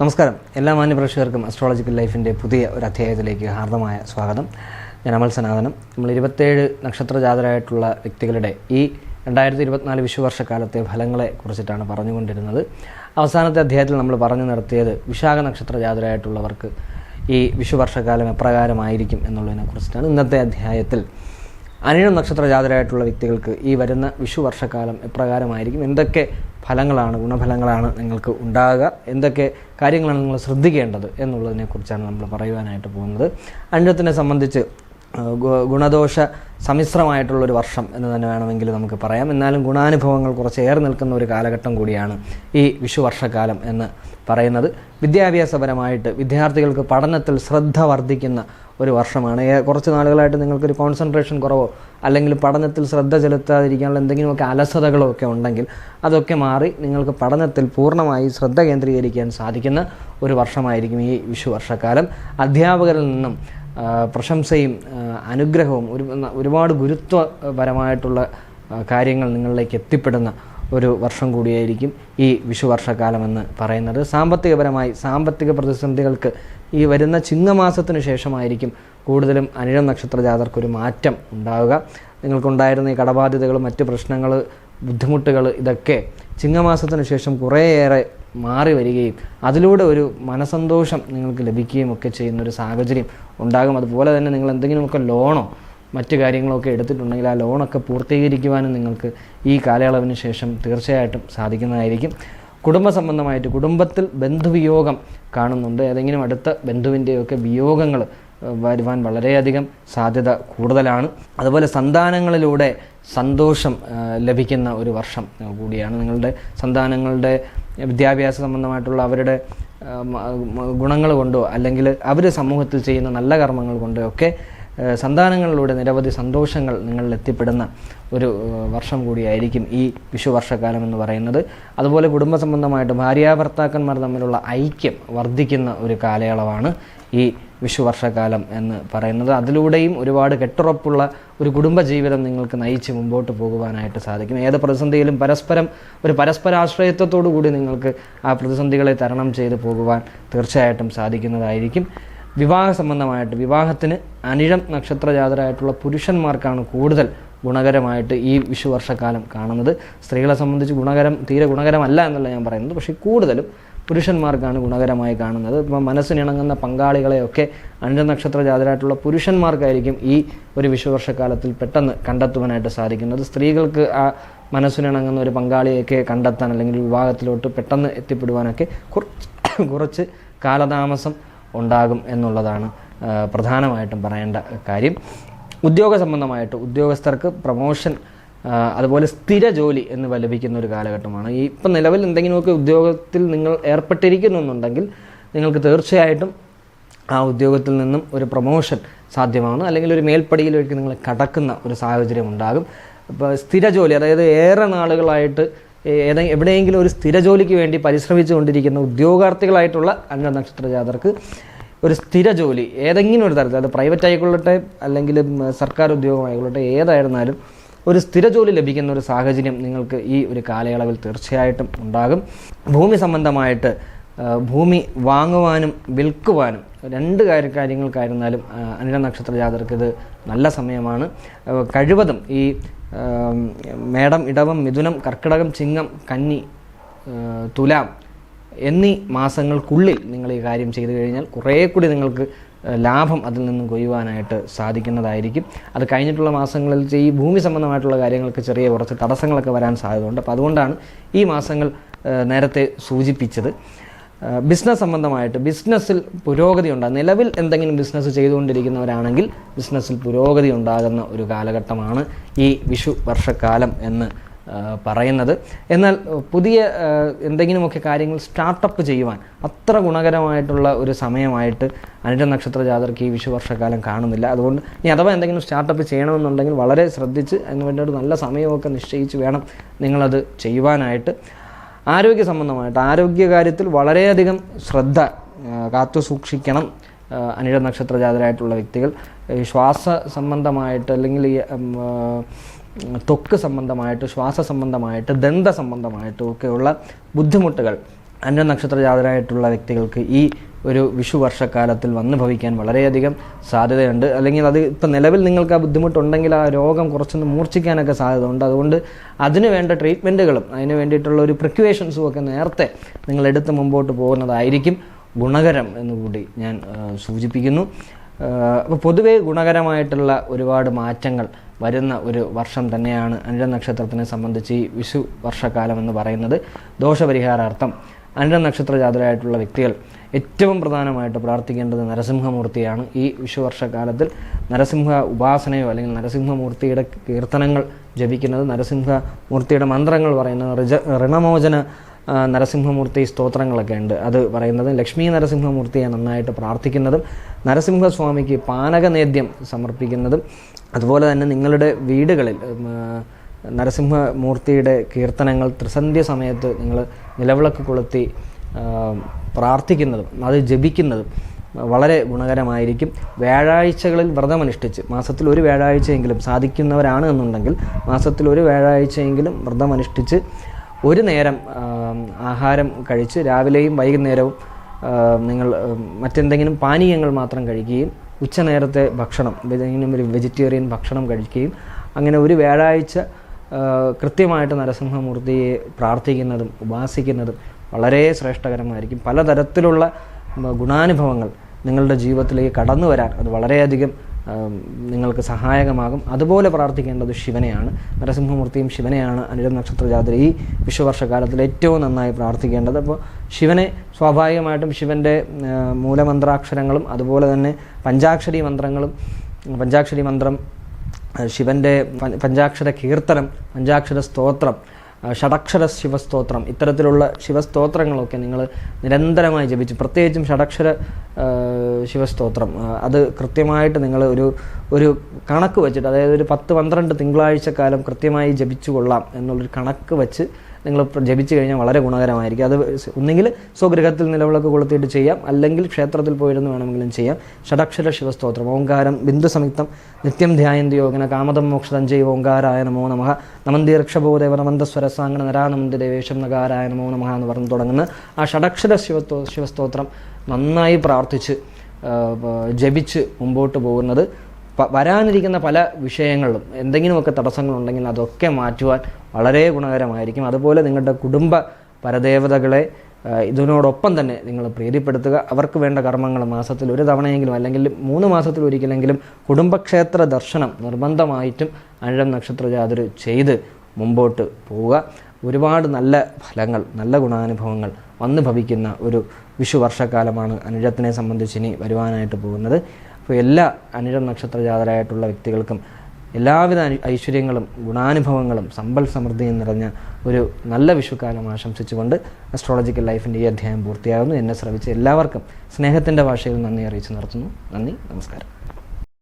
നമസ്കാരം. എല്ലാ മാന്യപ്രേക്ഷകർക്കും അസ്ട്രോളജിക്കൽ ലൈഫിന്റെ പുതിയ ഒരു അധ്യായത്തിലേക്ക് ഹാർദമായ സ്വാഗതം. ഞാൻ അമൽ സനാതനം. നമ്മൾ ഇരുപത്തേഴ് നക്ഷത്രജാതരായിട്ടുള്ള വ്യക്തികളുടെ ഈ രണ്ടായിരത്തി ഇരുപത്തിനാല് വിഷുവർഷക്കാലത്തെ ഫലങ്ങളെ കുറിച്ചിട്ടാണ് പറഞ്ഞുകൊണ്ടിരുന്നത്. അവസാനത്തെ അധ്യായത്തിൽ നമ്മൾ പറഞ്ഞു നിർത്തിയത് വിശാഖ നക്ഷത്രജാതരായിട്ടുള്ളവർക്ക് ഈ വിഷുവർഷക്കാലം എപ്രകാരമായിരിക്കും എന്നുള്ളതിനെ കുറിച്ചിട്ടാണ് ഇന്നത്തെ അധ്യായത്തിൽ. അനിഴം നക്ഷത്ര ജാതരായിട്ടുള്ള വ്യക്തികൾക്ക് ഈ വരുന്ന വിഷു വർഷക്കാലം എപ്രകാരമായിരിക്കും? എന്തൊക്കെ ഫലങ്ങളാണ് ഗുണഫലങ്ങളാണ് നിങ്ങൾക്ക് ഉണ്ടാകുക? എന്തൊക്കെ കാര്യങ്ങളാണ് നിങ്ങൾ ശ്രദ്ധിക്കേണ്ടത് എന്നുള്ളതിനെക്കുറിച്ചാണ് നമ്മൾ പറയുവാനായിട്ട് പോകുന്നത്. അനിഴത്തിനെ സംബന്ധിച്ച് ഗുണദോഷ സമ്മിശ്രമായിട്ടുള്ളൊരു വർഷം എന്ന് തന്നെ വേണമെങ്കിൽ നമുക്ക് പറയാം. എന്നാലും ഗുണാനുഭവങ്ങൾ കുറച്ച് ഏറെ നിൽക്കുന്ന ഒരു കാലഘട്ടം കൂടിയാണ് ഈ വിഷു വർഷക്കാലം എന്ന് പറയുന്നത്. വിദ്യാഭ്യാസപരമായിട്ട് വിദ്യാർത്ഥികൾക്ക് പഠനത്തിൽ ശ്രദ്ധ വർദ്ധിക്കുന്ന ഒരു വർഷമാണ്. കുറച്ച് നാളുകളായിട്ട് നിങ്ങൾക്കൊരു കോൺസെൻട്രേഷൻ കുറവോ അല്ലെങ്കിൽ പഠനത്തിൽ ശ്രദ്ധ ചെലുത്താതിരിക്കാനുള്ള എന്തെങ്കിലുമൊക്കെ അലസതകളോ ഒക്കെ ഉണ്ടെങ്കിൽ അതൊക്കെ മാറി നിങ്ങൾക്ക് പഠനത്തിൽ പൂർണമായി ശ്രദ്ധ കേന്ദ്രീകരിക്കാൻ സാധിക്കുന്ന ഒരു വർഷമായിരിക്കും ഈ വിഷു വർഷക്കാലം അധ്യാപകരിൽ നിന്നും പ്രശംസയും അനുഗ്രഹവും ഒരു ഒരുപാട് ഗുരുത്വപരമായിട്ടുള്ള കാര്യങ്ങൾ നിങ്ങളിലേക്ക് എത്തിപ്പെടുന്ന ഒരു വർഷം കൂടിയായിരിക്കും ഈ വിഷു വർഷക്കാലമെന്ന് പറയുന്നത്. സാമ്പത്തികപരമായി സാമ്പത്തിക പ്രതിസന്ധികൾക്ക് ഈ വരുന്ന ചിങ്ങമാസത്തിനു ശേഷമായിരിക്കും കൂടുതലും അനിഴം നക്ഷത്ര ജാതർക്കൊരു മാറ്റം ഉണ്ടാവുക. നിങ്ങൾക്കുണ്ടായിരുന്ന ഈ കടബാധ്യതകൾ മറ്റ് പ്രശ്നങ്ങൾ ബുദ്ധിമുട്ടുകൾ ഇതൊക്കെ ചിങ്ങമാസത്തിനു ശേഷം കുറേയേറെ മാറി വരികയും അതിലൂടെ ഒരു മനസന്തോഷം നിങ്ങൾക്ക് ലഭിക്കുകയും ഒക്കെ ചെയ്യുന്ന ഒരു സാഹചര്യം ഉണ്ടാകും. അതുപോലെ തന്നെ നിങ്ങൾ എന്തെങ്കിലുമൊക്കെ ലോണോ മറ്റ് കാര്യങ്ങളൊക്കെ എടുത്തിട്ടുണ്ടെങ്കിൽ ആ ലോണൊക്കെ പൂർത്തീകരിക്കുവാനും നിങ്ങൾക്ക് ഈ കാലയളവിന് ശേഷം തീർച്ചയായിട്ടും സാധിക്കുന്നതായിരിക്കും. കുടുംബ സംബന്ധമായിട്ട് കുടുംബത്തിൽ ബന്ധുവിയോഗം കാണുന്നുണ്ട്. ഏതെങ്കിലും അടുത്ത ബന്ധുവിന്റെയൊക്കെ വിയോഗങ്ങൾ വരുവാൻ വളരെയധികം സാധ്യത കൂടുതലാണ്. അതുപോലെ സന്താനങ്ങളിലൂടെ സന്തോഷം ലഭിക്കുന്ന ഒരു വർഷം കൂടിയാണ് നിങ്ങളുടെ സന്താനങ്ങളുടെ വിദ്യാഭ്യാസ സംബന്ധമായിട്ടുള്ള അവരുടെ ഗുണങ്ങൾ കൊണ്ടോ അല്ലെങ്കിൽ അവർ സമൂഹത്തിൽ ചെയ്യുന്ന നല്ല കർമ്മങ്ങൾ കൊണ്ടോ ഒക്കെ സന്താനങ്ങളിലൂടെ നിരവധി സന്തോഷങ്ങൾ നിങ്ങളിൽ എത്തിപ്പെടുന്ന ഒരു വർഷം കൂടിയായിരിക്കും ഈ വിഷു വർഷക്കാലം എന്ന് പറയുന്നത്. അതുപോലെ കുടുംബ സംബന്ധമായിട്ട് ഭാര്യാഭർത്താക്കന്മാർ തമ്മിലുള്ള ഐക്യം വർദ്ധിക്കുന്ന ഒരു കാലയളവാണ് ഈ വിഷു വർഷക്കാലം എന്ന് പറയുന്നത്. അതിലൂടെയും ഒരുപാട് കെട്ടുറപ്പുള്ള ഒരു കുടുംബജീവിതം നിങ്ങൾക്ക് നയിച്ച് മുമ്പോട്ട് പോകുവാനായിട്ട് സാധിക്കും. ഏത് പ്രതിസന്ധിയിലും പരസ്പരം ഒരു പരസ്പരാശ്രയത്വത്തോടു കൂടി നിങ്ങൾക്ക് ആ പ്രതിസന്ധികളെ തരണം ചെയ്ത് പോകുവാൻ തീർച്ചയായിട്ടും സാധിക്കുന്നതായിരിക്കും. വിവാഹ സംബന്ധമായിട്ട് വിവാഹത്തിന് അനിഴം നക്ഷത്ര നക്ഷത്രജാതരായിട്ടുള്ള പുരുഷന്മാർക്കാണ് കൂടുതൽ ഗുണകരമായിട്ട് ഈ വിഷു വർഷക്കാലം കാണുന്നത്. സ്ത്രീകളെ സംബന്ധിച്ച് ഗുണകരം തീരെ ഗുണകരമല്ല എന്നല്ല ഞാൻ പറയുന്നത്. പക്ഷേ കൂടുതലും പുരുഷന്മാർക്കാണ് ഗുണകരമായി കാണുന്നത്. ഇപ്പം മനസ്സിനിണങ്ങുന്ന പങ്കാളികളെയൊക്കെ അഞ്ചനക്ഷത്ര നക്ഷത്ര ജാതരായിട്ടുള്ള പുരുഷന്മാർക്കായിരിക്കും ഈ ഒരു വിഷുവർഷക്കാലത്തിൽ പെട്ടെന്ന് കണ്ടെത്തുവാനായിട്ട് സാധിക്കുന്നത്. സ്ത്രീകൾക്ക് ആ മനസ്സിനിണങ്ങുന്ന ഒരു പങ്കാളിയൊക്കെ കണ്ടെത്താൻ അല്ലെങ്കിൽ വിവാഹത്തിലോട്ട് പെട്ടെന്ന് എത്തിപ്പെടുവാനൊക്കെ കുറച്ച് കുറച്ച് കാലതാമസം ഉണ്ടാകും എന്നുള്ളതാണ് പ്രധാനമായിട്ടും പറയേണ്ട കാര്യം. ഉദ്യോഗ സംബന്ധമായിട്ട് ഉദ്യോഗസ്ഥർക്ക് പ്രമോഷൻ അതുപോലെ സ്ഥിര ജോലി എന്ന് വലപിക്കുന്ന ഒരു കാലഘട്ടമാണ്. ഈ ഇപ്പം നിലവിൽ എന്തെങ്കിലുമൊക്കെ ഉദ്യോഗത്തിൽ നിങ്ങൾ ഏർപ്പെട്ടിരിക്കുന്നുണ്ടെങ്കിൽ നിങ്ങൾക്ക് തീർച്ചയായിട്ടും ആ ഉദ്യോഗത്തിൽ നിന്നും ഒരു പ്രൊമോഷൻ സാധ്യമാകുന്നു അല്ലെങ്കിൽ ഒരു മേൽപ്പടിയിലേക്ക് നിങ്ങൾ കടക്കുന്ന ഒരു സാഹചര്യം ഉണ്ടാകും. ഇപ്പോൾ സ്ഥിര ജോലി അതായത് ഏറെ നാളുകളായിട്ട് ഏതെ എവിടെയെങ്കിലും ഒരു സ്ഥിര ജോലിക്ക് വേണ്ടി പരിശ്രമിച്ചു കൊണ്ടിരിക്കുന്ന ഉദ്യോഗാർത്ഥികളായിട്ടുള്ള അന്ന നക്ഷത്ര ജാതർക്ക് ഒരു സ്ഥിര ജോലി ഏതെങ്കിലും ഒരു തരത്തിൽ അത് പ്രൈവറ്റ് ആയിക്കൊള്ളട്ടെ അല്ലെങ്കിൽ സർക്കാർ ഉദ്യോഗമായിക്കൊള്ളട്ടെ ഏതായിരുന്നാലും ഒരു സ്ഥിര ജോലി ലഭിക്കുന്ന ഒരു സാഹചര്യം നിങ്ങൾക്ക് ഈ ഒരു കാലയളവിൽ തീർച്ചയായിട്ടും ഉണ്ടാകും. ഭൂമി സംബന്ധമായിട്ട് ഭൂമി വാങ്ങുവാനും വിൽക്കുവാനും രണ്ട് കാര്യ കാര്യങ്ങൾക്കായിരുന്നാലും അനില നക്ഷത്ര ജാതർക്ക് ഇത് നല്ല സമയമാണ്. കഴിവതും ഈ മേടം ഇടവം മിഥുനം കർക്കിടകം ചിങ്ങം കന്നി തുലാം എന്നീ മാസങ്ങൾക്കുള്ളിൽ നിങ്ങൾ ഈ കാര്യം ചെയ്തു കഴിഞ്ഞാൽ കുറേ കൂടി നിങ്ങൾക്ക് ലാഭം അതിൽ നിന്നും കൊയ്യുവാനായിട്ട് സാധിക്കുന്നതായിരിക്കും. അത് കഴിഞ്ഞിട്ടുള്ള മാസങ്ങളിൽ ഈ ഭൂമി സംബന്ധമായിട്ടുള്ള കാര്യങ്ങൾക്ക് ചെറിയ കുറച്ച് തടസ്സങ്ങളൊക്കെ വരാൻ സാധ്യതയുണ്ട്. അപ്പോൾ അതുകൊണ്ടാണ് ഈ മാസങ്ങൾ നേരത്തെ സൂചിപ്പിച്ചത്. ബിസിനസ് സംബന്ധമായിട്ട് ബിസിനസ്സിൽ പുരോഗതി ഉണ്ടാകും നിലവിൽ എന്തെങ്കിലും ബിസിനസ് ചെയ്തുകൊണ്ടിരിക്കുന്നവരാണെങ്കിൽ ബിസിനസ്സിൽ പുരോഗതി ഉണ്ടാകുന്ന ഒരു കാലഘട്ടമാണ് ഈ വിഷു വർഷക്കാലം എന്ന് പറയുന്നത്. എന്നാൽ പുതിയ എന്തെങ്കിലുമൊക്കെ കാര്യങ്ങൾ സ്റ്റാർട്ടപ്പ് ചെയ്യുവാൻ അത്ര ഗുണകരമായിട്ടുള്ള ഒരു സമയമായിട്ട് അനിഴ നക്ഷത്ര ജാതർക്ക് ഈ വിഷു വർഷക്കാലം കാണുന്നില്ല. അതുകൊണ്ട് ഇനി അഥവാ എന്തെങ്കിലും സ്റ്റാർട്ടപ്പ് ചെയ്യണമെന്നുണ്ടെങ്കിൽ വളരെ ശ്രദ്ധിച്ച് അതിന് വേണ്ടി ഒരു നല്ല സമയമൊക്കെ നിശ്ചയിച്ച് വേണം നിങ്ങളത് ചെയ്യുവാനായിട്ട്. ആരോഗ്യ സംബന്ധമായിട്ട് ആരോഗ്യകാര്യത്തിൽ വളരെയധികം ശ്രദ്ധ കാത്തു സൂക്ഷിക്കണം അനിഴ നക്ഷത്ര ജാതരായിട്ടുള്ള വ്യക്തികൾ. ശ്വാസ സംബന്ധമായിട്ട് അല്ലെങ്കിൽ ഈ ത്വക്ക് സംബന്ധമായിട്ട് ശ്വാസ സംബന്ധമായിട്ട് ദന്ത സംബന്ധമായിട്ടും ഒക്കെയുള്ള ബുദ്ധിമുട്ടുകൾ അന്യ നക്ഷത്ര ജാതരായിട്ടുള്ള വ്യക്തികൾക്ക് ഈ ഒരു വിഷു വർഷക്കാലത്തിൽ വന്നു ഭവിക്കാൻ വളരെയധികം സാധ്യതയുണ്ട്. അല്ലെങ്കിൽ അത് ഇപ്പം നിലവിൽ നിങ്ങൾക്ക് ആ ബുദ്ധിമുട്ടുണ്ടെങ്കിൽ ആ രോഗം കുറച്ചൊന്ന് മൂർച്ഛിക്കാനൊക്കെ സാധ്യതയുണ്ട്. അതുകൊണ്ട് അതിന് വേണ്ട ട്രീറ്റ്മെന്റുകളും അതിന് വേണ്ടിയിട്ടുള്ള ഒരു പ്രിക്വേഷൻസും ഒക്കെ നേരത്തെ നിങ്ങൾ എടുത്ത് മുമ്പോട്ട് പോകുന്നതായിരിക്കും ഗുണകരം എന്നുകൂടി ഞാൻ സൂചിപ്പിക്കുന്നു. അപ്പോൾ പൊതുവേ ഗുണകരമായിട്ടുള്ള ഒരുപാട് മാറ്റങ്ങൾ വരുന്ന ഒരു വർഷം തന്നെയാണ് അനുര നക്ഷത്രത്തിനെ സംബന്ധിച്ച് ഈ വിഷു വർഷക്കാലം എന്ന് പറയുന്നത്. ദോഷപരിഹാരാർത്ഥം അനുര നക്ഷത്ര ജാതരായിട്ടുള്ള വ്യക്തികൾ ഏറ്റവും പ്രധാനമായിട്ട് പ്രാർത്ഥിക്കേണ്ടത് നരസിംഹമൂർത്തിയാണ്. ഈ വിഷു വർഷക്കാലത്തിൽ നരസിംഹ ഉപാസനയോ അല്ലെങ്കിൽ നരസിംഹമൂർത്തിയുടെ കീർത്തനങ്ങൾ ജപിക്കുന്നത് നരസിംഹമൂർത്തിയുടെ മന്ത്രങ്ങൾ പറയുന്നത് ഋണമോചന നരസിംഹമൂർത്തി സ്തോത്രങ്ങളൊക്കെ ഉണ്ട്. അത് പറയുന്നത് ലക്ഷ്മി നരസിംഹമൂർത്തിയെ നന്നായിട്ട് പ്രാർത്ഥിക്കുന്നതും നരസിംഹസ്വാമിക്ക് പാനകനേദ്യം സമർപ്പിക്കുന്നതും അതുപോലെ തന്നെ നിങ്ങളുടെ വീടുകളിൽ നരസിംഹമൂർത്തിയുടെ കീർത്തനങ്ങൾ ത്രിസന്ധ്യ സമയത്ത് നിങ്ങൾ നിലവിളക്ക് കൊളുത്തി പ്രാർത്ഥിക്കുന്നതും അത് ജപിക്കുന്നതും വളരെ ഗുണകരമായിരിക്കും. വ്യാഴാഴ്ചകളിൽ വ്രതമനുഷ്ഠിച്ച് മാസത്തിൽ ഒരു വ്യാഴാഴ്ചയെങ്കിലും സാധിക്കുന്നവരാണ് എന്നുണ്ടെങ്കിൽ മാസത്തിൽ ഒരു വ്യാഴാഴ്ചയെങ്കിലും വ്രതമനുഷ്ഠിച്ച് ഒരു നേരം ആഹാരം കഴിച്ച് രാവിലെയും വൈകുന്നേരവും നിങ്ങൾ മറ്റെന്തെങ്കിലും പാനീയങ്ങൾ മാത്രം കഴിക്കുകയും ഉച്ചനേരത്തെ ഭക്ഷണം ഏതെങ്കിലും ഒരു വെജിറ്റേറിയൻ ഭക്ഷണം കഴിക്കുകയും അങ്ങനെ ഒരു വ്യാഴാഴ്ച കൃത്യമായിട്ട് നരസിംഹമൂർത്തിയെ പ്രാർത്ഥിക്കുന്നതും ഉപാസിക്കുന്നതും വളരെ ശ്രേഷ്ഠകരമായിരിക്കും. പലതരത്തിലുള്ള ഗുണാനുഭവങ്ങൾ നിങ്ങളുടെ ജീവിതത്തിലേക്ക് കടന്നു വരാൻ അത് വളരെയധികം നിങ്ങൾക്ക് സഹായകമാകും. അതുപോലെ പ്രാർത്ഥിക്കേണ്ടത് ശിവനെയാണ്. നരസിംഹമൂർത്തിയും ശിവനെയാണ് അനിരം നക്ഷത്ര ജാതിരി ഈ വിശ്വവർഷകാലത്തിൽ ഏറ്റവും നന്നായി പ്രാർത്ഥിക്കേണ്ടത്. അപ്പോൾ ശിവനെ സ്വാഭാവികമായിട്ടും ശിവന്റെ മൂലമന്ത്രാക്ഷരങ്ങളും അതുപോലെ തന്നെ പഞ്ചാക്ഷരി മന്ത്രങ്ങളും പഞ്ചാക്ഷരി മന്ത്രം ശിവന്റെ പഞ്ചാക്ഷര കീർത്തനം പഞ്ചാക്ഷര സ്തോത്രം ഷടക്ഷര ശിവസ്തോത്രം ഇത്തരത്തിലുള്ള ശിവസ്തോത്രങ്ങളൊക്കെ നിങ്ങൾ നിരന്തരമായി ജപിച്ച് പ്രത്യേകിച്ചും ഷടക്ഷര ശിവസ്തോത്രം. അത് കൃത്യമായിട്ട് നിങ്ങൾ ഒരു ഒരു കണക്ക് വെച്ചിട്ട് അതായത് ഒരു പത്ത് പന്ത്രണ്ട് തിങ്കളാഴ്ച കാലം കൃത്യമായി ജപിച്ചു കൊള്ളാം എന്നുള്ളൊരു കണക്ക് വെച്ച് നിങ്ങൾ ജപിച്ചു കഴിഞ്ഞാൽ വളരെ ഗുണകരമായിരിക്കും. അത് ഒന്നെങ്കിൽ സ്വഗൃഹത്തിൽ നിലവിളക്ക് കൊളുത്തിയിട്ട് ചെയ്യാം അല്ലെങ്കിൽ ക്ഷേത്രത്തിൽ പോയിരുന്നു വേണമെങ്കിലും ചെയ്യാം. ഷടക്ഷര ശിവസ്തോത്രം. ഓങ്കാരം ബിന്ദു സംയുക്തം. നിത്യം ധ്യായന്തി യോഗന കാമതം മോക്ഷതം ജൈവ ഓങ്കാരായ നമോ നമ നമന്തി രക്ഷബോധേവ നമന്തസ്വരസാംഗണ നരാനമന്തി ദേവേശം നകാരായ നമോ നമഃ എന്ന് പറഞ്ഞ് തുടങ്ങുന്ന ആ ഷടക്ഷര ശിവത്തോ ശിവസ്തോത്രം നന്നായി പ്രാർത്ഥിച്ച് ജപിച്ച് മുമ്പോട്ട് പോകുന്നത്. വരാനിരിക്കുന്ന പല വിഷയങ്ങളിലും എന്തെങ്കിലുമൊക്കെ തടസ്സങ്ങളുണ്ടെങ്കിൽ അതൊക്കെ മാറ്റുവാൻ വളരെ ഗുണകരമായിരിക്കും. അതുപോലെ നിങ്ങളുടെ കുടുംബ പരദേവതകളെ ഇതിനോടൊപ്പം തന്നെ നിങ്ങൾ പ്രീതിപ്പെടുത്തുക. അവർക്ക് വേണ്ട കർമ്മങ്ങൾ മാസത്തിൽ ഒരു തവണയെങ്കിലും അല്ലെങ്കിൽ മൂന്ന് മാസത്തിൽ ഒരിക്കലെങ്കിലും കുടുംബക്ഷേത്ര ദർശനം നിർബന്ധമായിട്ടും അഴം നക്ഷത്ര ജാതര് ചെയ്ത് മുമ്പോട്ട് പോവുക. ഒരുപാട് നല്ല ഫലങ്ങൾ നല്ല ഗുണാനുഭവങ്ങൾ വന്നു ഭവിക്കുന്ന ഒരു വിഷു വർഷക്കാലമാണ് അനുജത്തിനെ സംബന്ധിച്ച് ഇനി വരുവാനായിട്ട് പോകുന്നത്. അപ്പോൾ എല്ലാ അനുജം നക്ഷത്ര ജാതരായിട്ടുള്ള വ്യക്തികൾക്കും എല്ലാവിധ ഐശ്വര്യങ്ങളും ഗുണാനുഭവങ്ങളും സമ്പൽ സമൃദ്ധിയും നിറഞ്ഞ ഒരു നല്ല വിഷുക്കാലം ആശംസിച്ചുകൊണ്ട് അസ്ട്രോളജിക്കൽ ലൈഫിന്റെ ഈ അധ്യായം പൂർത്തിയാകുന്നു. എന്നെ ശ്രവിച്ച എല്ലാവർക്കും സ്നേഹത്തിന്റെ ഭാഷയിൽ നന്ദി അറിയിച്ച് നിർത്തുന്നു. നന്ദി നമസ്കാരം.